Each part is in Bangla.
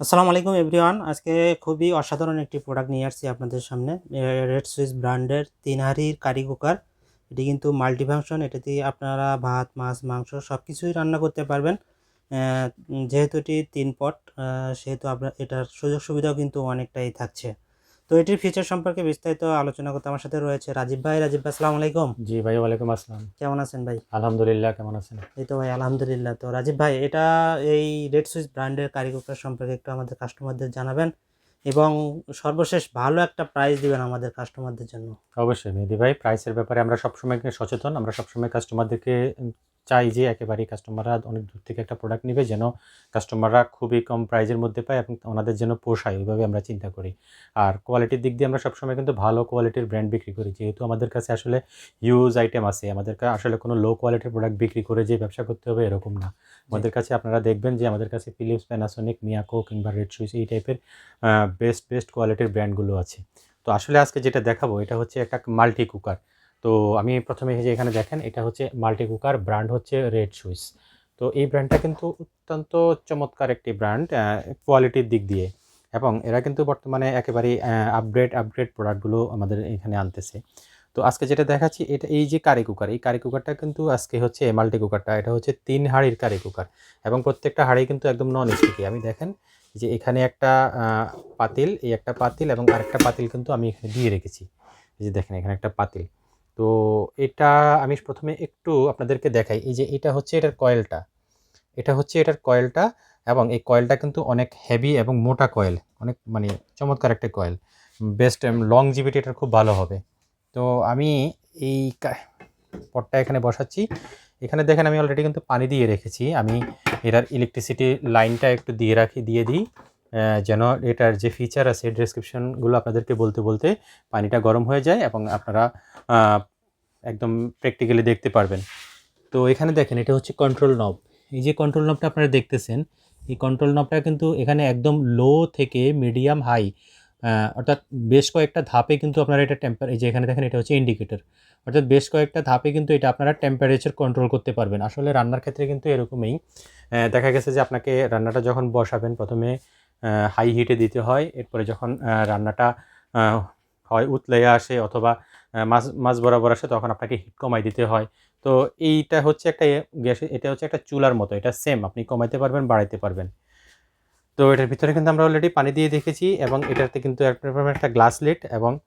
আসসালামু আলাইকুম এভরিওয়ান। আজকে খুবই অসাধারণ একটি প্রোডাক্ট নিয়ে আসছি আপনাদের সামনে। রেড সুইস ব্র্যান্ডের তিন কারি কুকার এটি কিন্তু মাল্টিফাংশন এটাতে আপনারা ভাত, মাছ, মাংস সব কিছুই রান্না করতে পারবেন। যেহেতু এটি তিন পট সেহেতু আপনার এটার সুযোগ সুবিধাও কিন্তু অনেকটাই থাকছে। তো এটির ফিচার সম্পর্কে বিস্তারিত আলোচনা করতে আমার সাথে রয়েছে রাজীব ভাই। রাজীব ভাই আসসালামু আলাইকুম। জি ভাই ওয়ালাইকুম আসসালাম। কেমন আছেন ভাই? আলহামদুলিল্লাহ কেমন আছেন? এই তো ভাই আলহামদুলিল্লাহ। তো রাজীব ভাই এটা এই রেড সুইচ ব্র্যান্ডের কারি কুকার সম্পর্কে একটু আমাদের কাস্টমারদের জানাবেন এবং সর্বশেষ ভালো একটা প্রাইস দিবেন আমাদের কাস্টমারদের জন্য। অবশ্যই মেহেদি ভাই প্রাইসের ব্যাপারে আমরা সবসময় সচেতন আমরা সবসময় কাস্টমারদেরকে চাই যে একেবারেই কাস্টমাররা অনেক দূর থেকে একটা প্রোডাক্ট নেবে যেন কাস্টমাররা খুবই কম প্রাইজের মধ্যে পায় এবং ওনাদের যেন পোষায় ওইভাবে আমরা চিন্তা করি। আর কোয়ালিটির দিক দিয়ে আমরা সবসময় কিন্তু ভালো কোয়ালিটির ব্র্যান্ড বিক্রি করি। যেহেতু আমাদের কাছে আসলে ইউজ আইটেম আছে আমাদের কা- আসলে কোনো লো কোয়ালিটির প্রোডাক্ট বিক্রি করে যে ব্যবসা করতে হবে এরকম না। আমাদের কাছে আপনারা দেখবেন যে আমাদের কাছে ফিলিপস প্যানাসোনিক মিয়াকো কিংবা রেড সুইচ এই টাইপের বেস্ট বেস্ট কোয়ালিটির ব্র্যান্ডগুলো আছে। তো আসলে আজকে যেটা দেখাবো এটা হচ্ছে একটা মাল্টি কুকার তো আমি প্রথমে যে এখানে দেখেন, এটা হচ্ছে মাল্টি কুকার ব্র্যান্ড হচ্ছে রেড সুইস তো এই ব্র্যান্ডটা কিন্তু অত্যন্ত চমৎকার একটি ব্র্যান্ড কোয়ালিটির দিক দিয়ে। এবং এরা কিন্তু বর্তমানে একেবারেই আপগ্রেড আপগ্রেড প্রোডাক্টগুলো আমাদের এখানে আনতেছে। তো আজকে যেটা দেখাচ্ছি, এটা এই যে কারি কুকার এই কারি কুকারটা কিন্তু আজকে হচ্ছে মাল্টি কুকারটা এটা হচ্ছে তিন হাঁড়ির কারি কুকার এবং প্রত্যেকটা হাঁড়ি কিন্তু একদম নন স্টিকি আমি দেখেন যে এখানে একটা পাতিল, এই একটা পাতিল এবং আরেকটা পাতিল কিন্তু আমি এখানে দিয়ে রেখেছি। যে দেখেন, এখানে একটা পাতিল। তো এটা আমি প্রথমে একটু আপনাদেরকে দেখাই। এই যে এটা হচ্ছে এটার কয়েলটা। এটা হচ্ছে এটার কয়েলটা এবং এই কয়েলটা কিন্তু অনেক হেভি এবং মোটা কয়েল। অনেক মানে চমৎকার একটা কয়েল। বেস্ট লং জিবিটি এটার খুব ভালো হবে। তো আমি এই পটটা এখানে বসাচ্ছি। এখানে দেখেন আমি অলরেডি কিন্তু পানি দিয়ে রেখেছি। আমি এটার ইলেকট্রিসিটি লাইনটা একটু দিয়ে রাখি, দিয়ে দিই। যেন এটার যে ফিচার আছে ডেসক্রিপশনগুলো আপনাদেরকে বলতে বলতে পানিটা গরম হয়ে যায় এবং আপনারা একদম প্র্যাকটিক্যালি দেখতে পারবেন। তো এখানে দেখেন, এটা হচ্ছে কন্ট্রোল নব এই যে কন্ট্রোল নবটা আপনারা দেখতেছেন, এই কন্ট্রোল নবটা কিন্তু এখানে একদম লো থেকে মিডিয়াম হাই অর্থাৎ বেশ কয়েকটা ধাপে কিন্তু আপনারা এটা টেম্পার এই যে এখানে দেখেন, এটা হচ্ছে ইন্ডিকেটর অর্থাৎ বেশ কয়েকটা ধাপে কিন্তু এটা আপনারা টেম্পারেচার কন্ট্রোল করতে পারবেন। আসলে রান্নার ক্ষেত্রে কিন্তু এরকমই। দেখা গেছে যে আপনাকে রান্নাটা যখন বসাবেন, প্রথমে হাই হিটে দিতে হয়। এরপরে যখন রান্নাটা হয় উতলে আসে অথবা মাছ মাছ বরাবর আসে তখন আপনাকে হিট কমাই দিতে হয়। তো এইটা হচ্ছে একটা গ্যাস, এটা হচ্ছে একটা চুলার মতো। এটা সেম আপনি কমাইতে পারবেন, বাড়াইতে পারবেন। তো এটার ভিতরে কিন্তু আমরা অলরেডি পানি দিয়ে দেখেছি এবং এটাতে কিন্তু একটা- গ্লাস লেট এবং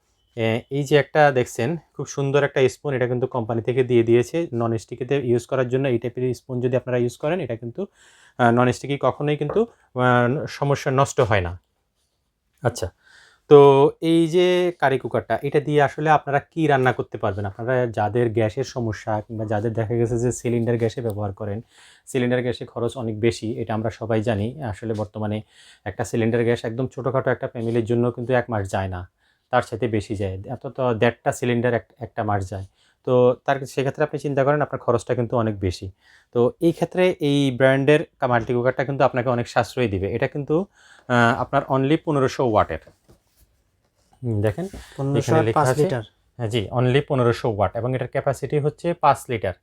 এই যে একটা দেখছেন, খুব সুন্দর একটা স্পুন এটা কিন্তু কোম্পানি থেকে দিয়ে দিয়েছে। নন স্টিকিতে ইউজ করার জন্য এই টাইপের স্পুন যদি আপনারা ইউজ করেন, এটা কিন্তু নন স্টিকি কখনোই কিন্তু সমস্যা নষ্ট হয় না। আচ্ছা তো এই যে কারি কুকারটা এটা দিয়ে আসলে আপনারা কি রান্না করতে পারবেন? আপনারা যাদের গ্যাসের সমস্যা কিংবা যাদের দেখা গেছে যে সিলিন্ডার গ্যাসে ব্যবহার করেন সিলিন্ডার গ্যাসে খরচ অনেক বেশি, এটা আমরা সবাই জানি। আসলে বর্তমানে একটা সিলিন্ডার গ্যাস একদম ছোটোখাটো একটা ফ্যামিলির জন্য কিন্তু এক মাস যায় না। তার সাথে বেশি যায়। এত তো দেড়টা সিলিন্ডার একটা মাস যায়। তো তার সেক্ষেত্রে আপনি চিন্তা করেন আপনার খরচটা কিন্তু অনেক বেশি। তো এই ক্ষেত্রে এই ব্র্যান্ডের মাল্টি কুকারটা কিন্তু আপনাকে অনেক সাশ্রয় দিবে। এটা কিন্তু আপনার অনলি পনেরোশো ওয়াটের। দেখেন লেখা আছে। লিটার। হ্যাঁ জি অনলি পনেরোশো ওয়াট এবং এটার ক্যাপাসিটি হচ্ছে পাঁচ লিটার।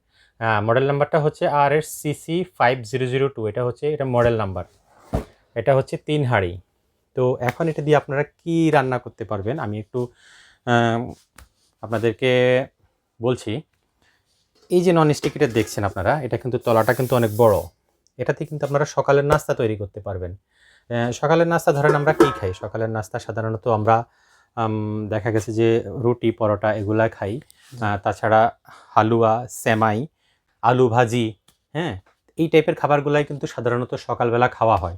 মডেল নাম্বারটা হচ্ছে R S CC five zero zero two এটা হচ্ছে এটা মডেল নাম্বার এটা হচ্ছে তিন হাঁড়ি। তো এখন এটা দিয়ে আপনারা কি রান্না করতে পারবেন? আমি একটু আপনাদেরকে বলছি। এই যে নন স্টিকিটা দেখছেন আপনারা এটা কিন্তু তলাটা কিন্তু অনেক বড়। এটাতে কিন্তু আপনারা সকালের নাস্তা তৈরি করতে পারবেন। সকালের নাস্তা ধরেন আমরা কী খাই? সকালের নাস্তা সাধারণত আমরা দেখা গেছে যে রুটি পরোটা এগুলা খাই। তাছাড়া হালুয়া সেমাই আলু ভাজি হ্যাঁ এই টাইপের খাবারগুলাই কিন্তু সাধারণত সকালবেলা খাওয়া হয়।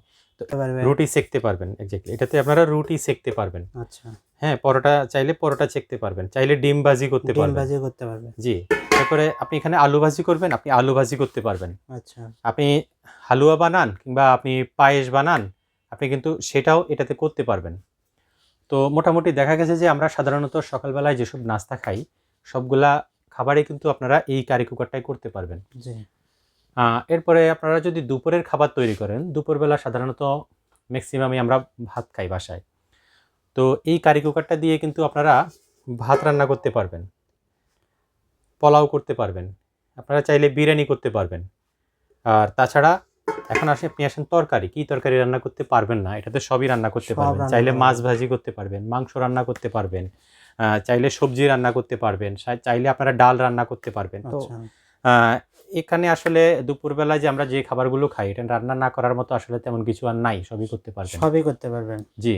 রুটি সেকতে পারবেন এক্স্যাক্টলি এটাতে আপনারা রুটি সেকতে পারবেন। আচ্ছা। হ্যাঁ পরোটা চাইলে পরোটা সেকতে পারবেন চাইলে ডিম ভাজি করতে ডিম পারবেন। ভাজি করতে পারবেন। জি তারপরে আপনি এখানে আলু ভাজি করবেন আপনি আলু ভাজি করতে পারবেন। আচ্ছা। আপনি হালুয়া বানান কিংবা আপনি পায়েস বানান আপনি কিন্তু সেটাও এটাতে করতে পারবেন। তো মোটামুটি দেখা গেছে যে আমরা সাধারণত সকালবেলায় যেসব নাস্তা খাই সবগুলা খাবারে কিন্তু আপনারা এই কারি কুকারটাই করতে পারবেন। এরপরে আপনারা যদি দুপুরের খাবার তৈরি করেন দুপুরবেলা সাধারণত ম্যাক্সিমামই আমরা ভাত খাই বাসায়। তো এই কারি কুকারটা দিয়ে কিন্তু আপনারা ভাত রান্না করতে পারবেন। পোলাও করতে পারবেন। আপনারা চাইলে বিরিয়ানি করতে পারবেন। আর তাছাড়া এখন আসে আপনি আসেন তরকারি। কি তরকারি রান্না করতে পারবেন না এটাতে সবই রান্না করতে পারবেন। চাইলে মাছ ভাজি করতে পারবেন মাংস রান্না করতে পারবেন চাইলে সবজি রান্না করতে পারবেন চাইলে আপনারা ডাল রান্না করতে পারবেন। তো আচ্ছা। এখানে আসলে দুপুরবেলায় যে আমরা যে খাবারগুলো খাই এটা রান্না না করার মতো আসলে তেমন কিছু আর নাই সবই করতে পারবেন। সবই করতে পারবেন। জি।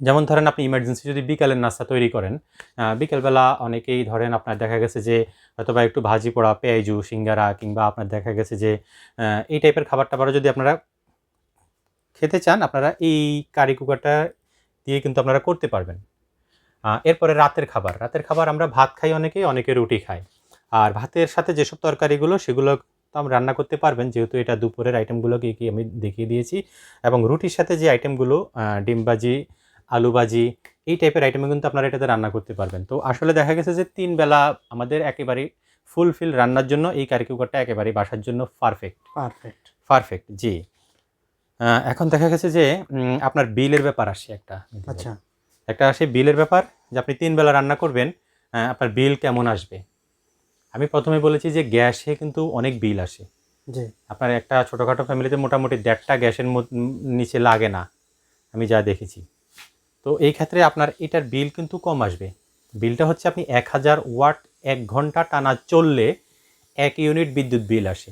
যেমন ধরেন আপনি ইমার্জেন্সি যদি বিকালের নাস্তা তৈরি করেন বিকেলবেলা অনেকেই ধরেন আপনার দেখা গেছে যে হয়তোবা একটু ভাজি পোড়া পেঁয়াজু সিঙ্গারা কিংবা আপনার দেখা গেছে যে এই টাইপের খাবার টাবারও যদি আপনারা খেতে চান আপনারা এই কারি কুকারটা দিয়ে কিন্তু আপনারা করতে পারবেন। এরপরে রাতের খাবার। রাতের খাবার আমরা ভাত খাই অনেকেই অনেকে রুটি খাই আর ভাতের সাথে যেসব তরকারিগুলো সেগুলো তো আমরা রান্না করতে পারবেন। যেহেতু এটা দুপুরের আইটেমগুলো কি কি আমি দেখিয়ে দিয়েছি। এবং রুটির সাথে যে আইটেমগুলো আহ, ডিম ভাজি আলু ভাজি এই টাইপের আইটেমে কিন্তু আপনারা এটাতে রান্না করতে পারবেন। তো আসলে দেখা গেছে যে তিন বেলা আমাদের একেবারেই ফুলফিল রান্নার জন্য এই কারি কুকারটা একেবারেই বাসার জন্য পারফেক্ট পারফেক্ট পারফেক্ট জি। এখন দেখা গেছে যে আপনার বিলের ব্যাপার আসে একটা। আচ্ছা। একটা আসে বিলের ব্যাপার যে আপনি তিন বেলা রান্না করবেন আপনার বিল কেমন আসবে? আমি প্রথমে বলেছি যে গ্যাসে কিন্তু অনেক বিল আসে। জি। আপনার একটা ছোটোখাটো ফ্যামিলিতে মোটামুটি দেড়টা গ্যাসের নিচে লাগে না আমি যা দেখেছি। তো এই ক্ষেত্রে আপনার এটার বিল কিন্তু কম আসবে। বিলটা হচ্ছে আপনি এক হাজার ওয়াট এক ঘণ্টা টানা চললে এক ইউনিট বিদ্যুৎ বিল আসে।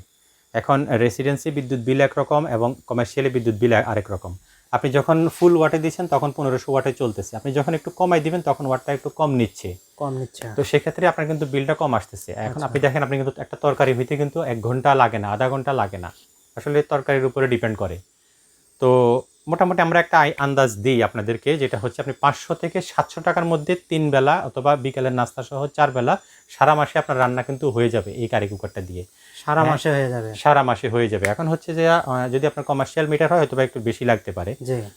এখন রেসিডেন্সি বিদ্যুৎ বিল একরকম এবং কমার্শিয়ালি বিদ্যুৎ বিল আরেক রকম। আপনি যখন ফুল ওয়াটে দিচ্ছেন তখন পনেরোশো ওয়াটে চলতেছে। আপনি যখন একটু কমাই দিবেন তখন ওয়াটটা একটু কম নিচ্ছে। কম নিচ্ছে তো সেক্ষেত্রে আপনার কিন্তু বিলটা কম আসতেছে। এখন আচ্ছা। আপনি দেখেন আপনি কিন্তু একটা তরকারি হইতে কিন্তু এক ঘণ্টা লাগে না আধা ঘণ্টা লাগে না। আসলে তরকারির উপরে ডিপেন্ড করে। তো মোটামুটি আমরা একটা আই- আন্দাজ দিই আপনাদেরকে যেটা হচ্ছে আপনি পাঁচশো থেকে সাতশো টাকার মধ্যে তিন বেলা অথবা বিকেলের নাস্তা সহ চার বেলা সারা মাসে আপনার রান্না কিন্তু হয়ে যাবে এই কারি কুকারটা দিয়ে। সারা হ্যাঁ। মাসে হয়ে যাবে। সারা মাসে হয়ে যাবে। এখন হচ্ছে যে যদি আপনার কমার্শিয়াল মিটার হয় হয়তো একটু বেশি লাগতে পারে।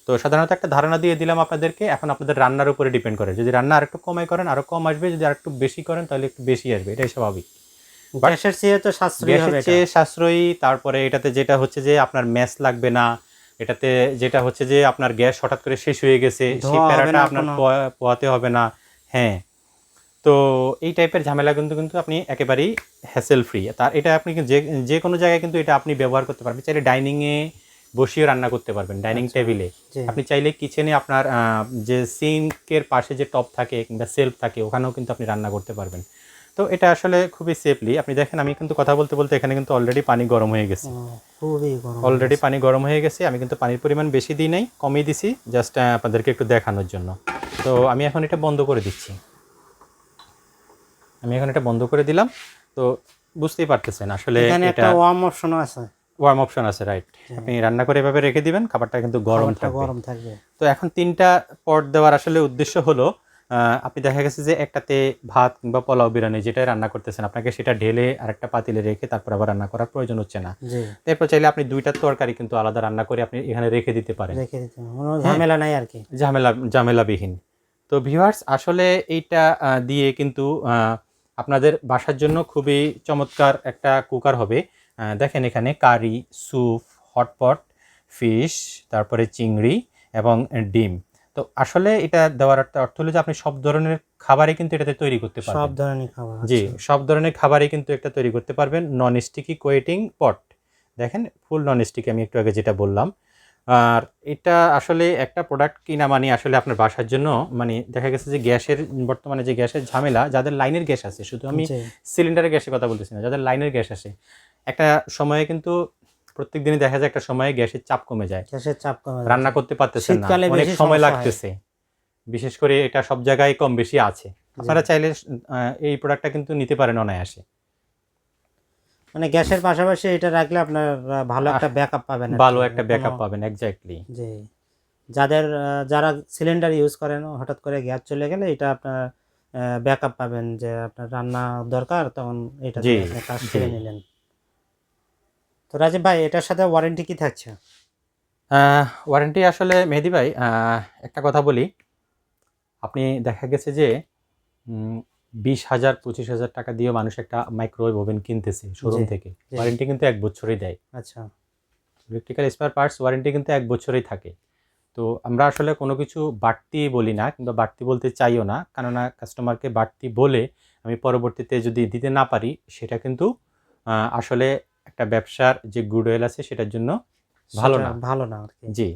তো সাধারণত একটা ধারণা দিয়ে দিলাম আপনাদেরকে এখন আপনাদের রান্নার উপরে ডিপেন্ড করে। যদি রান্না আরেকটু কমাই করেন আরও কম আসবে যদি আরেকটু বেশি করেন তাহলে একটু বেশি আসবে। এটাই স্বাভাবিক। গ্যাসের চেয়ে তো সাশ্রয়ী হবে গ্যাসের চেয়ে সাশ্রয়ী তারপরে এটাতে যেটা হচ্ছে যে আপনার ম্যাচ লাগবে না। এটাতে যেটা হচ্ছে যে আপনার গ্যাস হঠাৎ করে শেষ হয়ে গেছে। সেই প্যারাটা আপনার। পোয়াতে হবে না। হ্যাঁ। তো এই টাইপের ঝামেলা কিন্তু কিন্তু আপনি একেবারেই হ্যাসেল ফ্রি তার এটা আপনি যে যে কোনো জায়গায় কিন্তু এটা আপনি ব্যবহার করতে পারবেন। চাইলে ডাইনিংয়ে বসিয়ে রান্না করতে পারবেন ডাইনিং আচ্ছা। টেবিলে আপনি চাইলে কিচেনে আপনার যে সিঙ্কের পাশে যে টপ থাকে কিংবা সেলফ থাকে ওখানেও কিন্তু আপনি রান্না করতে পারবেন। তো এটা আসলে খুবই সেফলি আপনি দেখেন আমি কিন্তু কথা বলতে বলতে এখানে কিন্তু অলরেডি পানি গরম হয়ে গেছে। খুবই গরম অলরেডি পানি গরম হয়ে গেছে। আমি কিন্তু পানির পরিমাণ বেশি দিই নাই কমিয়ে দিছি। জাস্ট আপনাদেরকে একটু দেখানোর জন্য। তো আমি এখন এটা বন্ধ করে দিচ্ছি। আমি এখন এটা বন্ধ করে দিলাম। তো বুঝতেই পারতেছেন আসলে এখানে একটা ওয়ার্ম অপশনও আছে। ওয়ার্ম অপশন আছে রাইট আপনি রান্না করে এভাবে রেখে দিবেন খাবারটা কিন্তু গরম থাকবে। গরম থাকবে। তো এখন তিনটা পট দেওয়ার আসলে উদ্দেশ্য হলো আপনি দেখা গেছে যে একটাতে ভাত কিংবা পোলাও বিরিয়ানি যেটা রান্না করতেছেন আপনাকে সেটা ঢেলে আরেকটা পাতিলে রেখে তারপর আবার রান্না করার প্রয়োজন হচ্ছে না। জি। এরপর চাইলে আপনি দুইটা তরকারি কিন্তু আলাদা রান্না করে আপনি এখানে রেখে দিতে পারেন। রেখে দিতে কোনো ঝামেলা নাই আর কি। ঝামেলা ঝামেলাবিহীন। তো ভিউয়ার্স আসলে এইটা দিয়ে কিন্তু আহ, আপনাদের বাসার জন্য খুবই চমৎকার একটা কুকার হবে। দেখেন এখানে কারি স্যুপ হটপট ফিশ তারপরে চিংড়ি এবং ডিম। তো আসলে এটা দেওয়ার একটা অর্থ হলো যে আপনি সব ধরনের খাবারই কিন্তু এটাতে তৈরি করতে পারবেন। সব ধরনের খাবার জি। সব ধরনের খাবারই কিন্তু একটা তৈরি করতে পারবেন। নন স্টিকি কোয়েটিং পট দেখেন ফুল নন স্টিকি আমি একটু আগে যেটা বললাম। আর এটা আসলে একটা প্রোডাক্ট কিনা মানে আসলে আপনার বাসার জন্য মানে দেখা গেছে যে গ্যাসের বর্তমানে যে গ্যাসের ঝামেলা যাদের লাইনের গ্যাস আছে শুধু আমি সিলিন্ডারের গ্যাসের কথা বলতেছি না যাদের লাইনের গ্যাস আছে একটা সময়ে কিন্তু প্রত্যেক দিনই দেখা যায় একটা সময়ে গ্যাসের চাপ কমে যায়। গ্যাসের চাপ কমে রান্না করতে পারতেছেন না শীতকালে অনেক সময় লাগতেছে। বিশেষ করে এটা সব জায়গায় কম বেশি আছে। আপনারা চাইলে এই প্রোডাক্টটা কিন্তু নিতে পারেন অনায়াসে। মানে গ্যাসের পাশাপাশি এটা রাখলে আপনার ভালো একটা ব্যাকআপ পাবেন ভালো একটা ব্যাকআপ পাবেন এক্স্যাক্টলি জি। যাদের যারা সিলিন্ডার ইউজ করেন হঠাৎ করে গ্যাস চলে গেলে এটা আপনার ব্যাকআপ পাবেন যে আপনার রান্না দরকার তখন এটা কাজ সেরে নিলেন। তো রাজীব ভাই এটার সাথে ওয়ারেন্টি কি থাকছে? ওয়ারেন্টি আসলে মেহেদি ভাই একটা কথা বলি। আপনি দেখা গেছে যে বিশ হাজার পঁচিশ হাজার টাকা দিয়ে মানুষ একটা মাইক্রোওয়েভ ওভেন কিনতেছে শোরুম থেকে। ওয়ারেন্টি কিন্তু এক বছরই দেয়। আচ্ছা। ইলেকট্রিক্যাল স্পেয়ার পার্টস ওয়ারেন্টি কিন্তু এক বছরই থাকে। তো আমরা আসলে কোনো কিছু বাড়তি বলি না কিংবা বাড়তি বলতে চাইও না কেননা কাস্টমারকে বাড়তি বলে আমি পরবর্তীতে যদি দিতে না পারি সেটা কিন্তু আসলে একটা ব্যবসার যে গুডওয়েল আছে সেটার জন্য ভালো না। ভালো না আর কি। জি।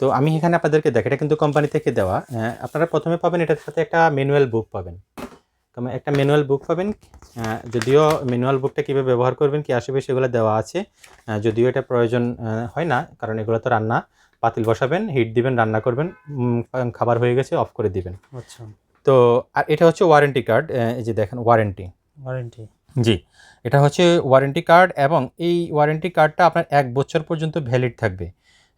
তো আমি এখানে আপনাদেরকে দেখ এটা কিন্তু কোম্পানি থেকে দেওয়া। আপনারা প্রথমে পাবেন এটার সাথে একটা ম্যানুয়াল বুক পাবেন। তো একটা ম্যানুয়াল বুক পাবেন যদিও ম্যানুয়াল বুকটা কীভাবে ব্যবহার করবেন কি আসবে সেগুলো দেওয়া আছে যদিও এটা প্রয়োজন হয় না কারণ এগুলো তো রান্না পাতিল বসাবেন হিট দিবেন রান্না করবেন খাবার হয়ে গেছে অফ করে দিবেন। আচ্ছা। তো আর এটা হচ্ছে ওয়ারেন্টি কার্ড এই যে দেখেন ওয়ারেন্টি ওয়ারেন্টি জি এটা হচ্ছে ওয়ারেন্টি কার্ড এবং এই ওয়ারেন্টি কার্ডটা আপনার এক বছর পর্যন্ত ভ্যালিড থাকবে।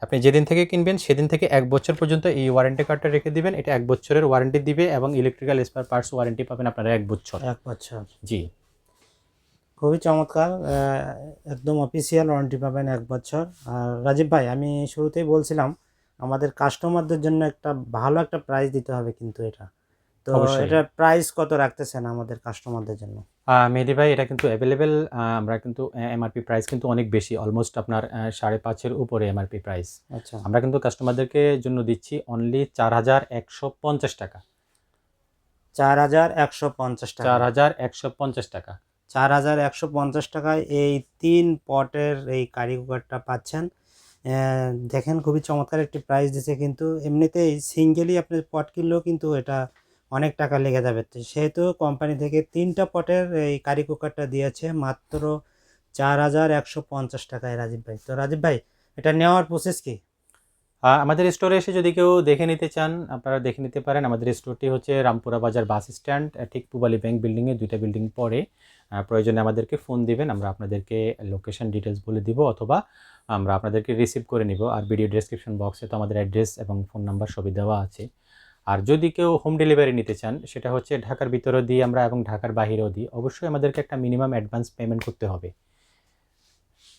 আপনি যেদিন থেকে কিনবেন সেদিন থেকে এক বছর পর্যন্ত এই ওয়ারেন্টি কার্ডটা রেখে দিবেন। এটা এক বছরের ওয়ারেন্টি দিবে এবং ইলেকট্রিক্যাল স্পেয়ার পার্টস ওয়ারেন্টি পাবেন আপনারা এক বছর। এক বছর। জি। খুবই চমৎকার একদম অফিসিয়াল ওয়ারেন্টি পাবেন এক বছর। আর রাজীব ভাই আমি শুরুতেই বলছিলাম আমাদের কাস্টমারদের জন্য একটা ভালো একটা প্রাইস দিতে হবে কিন্তু এটা। তো এটা প্রাইস কত রাখতেছেন আমাদের কাস্টমারদের জন্য? মেহেদি ভাই এটা কিন্তু অ্যাভেলেবেল আমরা কিন্তু এমআরপি প্রাইস কিন্তু অনেক বেশি অলমোস্ট আপনার সাড়ে পাঁচের উপরে এমআরপি প্রাইস আচ্ছা। আমরা কিন্তু কাস্টমারদেরকে জন্য দিচ্ছি অনলি চার হাজার একশো পঞ্চাশ টাকা। চার হাজার একশো পঞ্চাশ টাকা। চার হাজার একশো পঞ্চাশ টাকা। চার হাজার একশো পঞ্চাশ টাকায় এই তিন পটের এই কারি কুকারটা পাচ্ছেন দেখেন খুবই চমৎকার একটি প্রাইস দিছে কিন্তু এমনিতেই সিঙ্গেলি আপনি পট কিনলেও কিন্তু এটা অনেক টাকা লেগে যাবে। সেহেতু কোম্পানি থেকে তিনটা পটের এই কারি কুকারটা দিয়েছে, মাত্র চার হাজার একশো পঞ্চাশ টাকায় রাজীব ভাই। তো রাজীব ভাই, এটা নেওয়ার প্রসেস কি? আমাদের স্টোরে এসে যদি কেউ দেখে নিতে চান, আপনারা দেখে নিতে পারেন। আমাদের স্টোরটি হচ্ছে রামপুরা বাজার বাস স্ট্যান্ড ঠিক পুবালি ব্যাংক বিল্ডিংয়ে দুইটা বিল্ডিং পরে। প্রয়োজনে আমাদেরকে ফোন দিবেন, আমরা আপনাদেরকে লোকেশন ডিটেলস বলে দিব, অথবা আমরা আপনাদেরকে রিসিভ করে নিব। আর ভিডিও ডেসক্রিপশন বক্সে তো আমাদের অ্যাড্রেস এবং ফোন নাম্বার সবই দেওয়া আছে। আর যদি কেউ হোম ডেলিভারি নিতে চান, সেটা হচ্ছে ঢাকার ভিতরেও দিই আমরা এবং ঢাকার বাহিরেও দিই, অবশ্যই আমাদেরকে একটা মিনিমাম অ্যাডভান্স পেমেন্ট করতে হবে।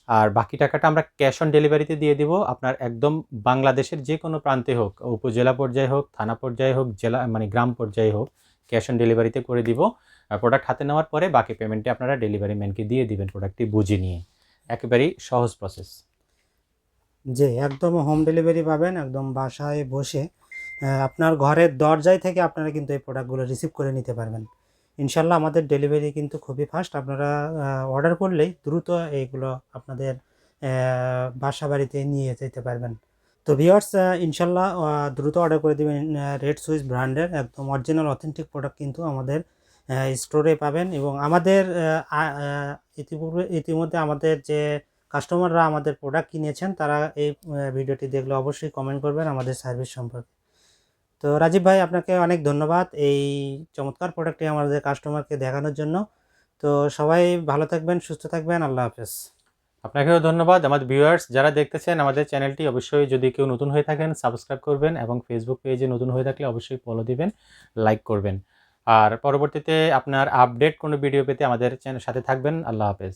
আর বাকি টাকাটা আমরা ক্যাশ অন ডেলিভারিতে দিয়ে দিব। আপনার একদম বাংলাদেশের যে কোনো প্রান্তে হোক, উপজেলা পর্যায়ে হোক, থানা পর্যায়ে হোক, জেলা মানে গ্রাম পর্যায়ে হোক ক্যাশ অন ডেলিভারিতে করে দিব। প্রোডাক্ট হাতে নেওয়ার পরে বাকি পেমেন্টটি আপনারা ডেলিভারি ম্যানকে দিয়ে দিবেন প্রোডাক্টটি বুঝে নিয়ে। একেবারেই সহজ প্রসেস যে একদম হোম ডেলিভারি পাবেন, একদম বাসায় বসে আপনার ঘরের দরজায় থেকে আপনারা কিন্তু এই প্রোডাক্টগুলো রিসিভ করে নিতে পারবেন। ইনশাল্লাহ আমাদের ডেলিভারি কিন্তু খুবই ফাস্ট আপনারা অর্ডার করলেই দ্রুত এইগুলো আপনাদের বাসা বাড়িতে নিয়ে যেতে পারবেন। তো ভিওয়ার্স ইনশাল্লাহ দ্রুত অর্ডার করে দেবেন রেড সুইচ ব্র্যান্ডের একদম অরিজিনাল অথেন্টিক প্রোডাক্ট কিন্তু আমাদের স্টোরে পাবেন। এবং আমাদের ইতিপূর্বে, ইতিমধ্যে আমাদের যে কাস্টমাররা আমাদের প্রোডাক্ট কিনেছেন, তারা এই ভিডিওটি দেখলে অবশ্যই কমেন্ট করবেন আমাদের সার্ভিস সম্পর্কে। তো রাজীব ভাই, আপনাকে অনেক ধন্যবাদ এই চমৎকার প্রোডাক্টটি আমাদের কাস্টমারকে দেখানোর জন্য। তো সবাই ভালো থাকবেন, সুস্থ থাকবেন, আল্লাহ হাফেজ। আপনাকেও ধন্যবাদ। আমাদের ভিউয়ার্স যারা দেখতেছেন আমাদের চ্যানেলটি অবশ্যই যদি কেউ নতুন হয়ে থাকেন সাবস্ক্রাইব করবেন এবং ফেসবুক পেজে নতুন হয়ে থাকলে অবশ্যই ফলো দিবেন লাইক করবেন। আর পরবর্তীতে আপনার আপডেট কোনো ভিডিও পেতে আমাদের চ্যানেল সাথে থাকবেন, আল্লাহ হাফেজ।